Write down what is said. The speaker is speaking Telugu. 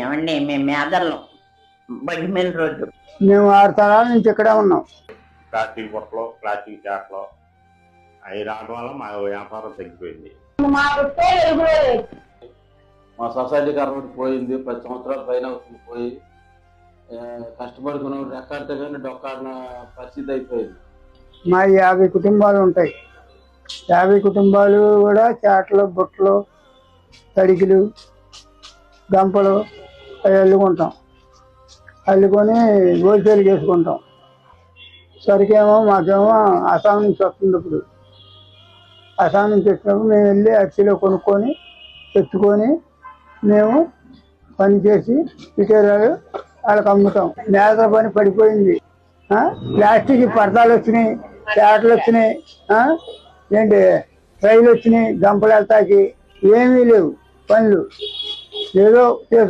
ఏమండి మేము మేదర్లం బండిమేల రోడ్డు మేము ఆరు తరాల నుంచి ఇక్కడే ఉన్నాం. ప్లాస్టిక్ బుట్టలు ప్లాస్టిక్ చాట్లు అవి రావడం వల్ల మా వ్యాపారం తగ్గిపోయింది. మా సొసైటీ కరెంట్ పోయింది పది సంవత్సరాల పైన పోయి. ఆ, కష్టపడుకున్న రెక్కాడితే కానీ డొక్కాడిన పరిస్థితి అయిపోయింది. మా యాభై కుటుంబాలు ఉంటాయి. యాభై కుటుంబాలు కూడా చాటలు బుట్టలు తడికిలు గంపలు అవి అల్లుకుంటాం అల్లుకొని హోల్సేల్కి చేసుకుంటాం. సరికేమో మాకేమో అస్సాం నుంచి వస్తుంది ఇప్పుడు. అస్సాం నుంచి వచ్చినప్పుడు మేము వెళ్ళి అరసిలో కొనుక్కొని తెచ్చుకొని మేము పని చేసి వాళ్ళకి అమ్ముతాం. నేత పని పడిపోయింది. ప్లాస్టిక్ పరదాలు వచ్చినాయి చాటలు వచ్చినాయి ఆ? ఏంటి రైలు వచ్చినాయి గంపలు వెళ్తాకి ఏమీ లేవు పనులు. ఏదో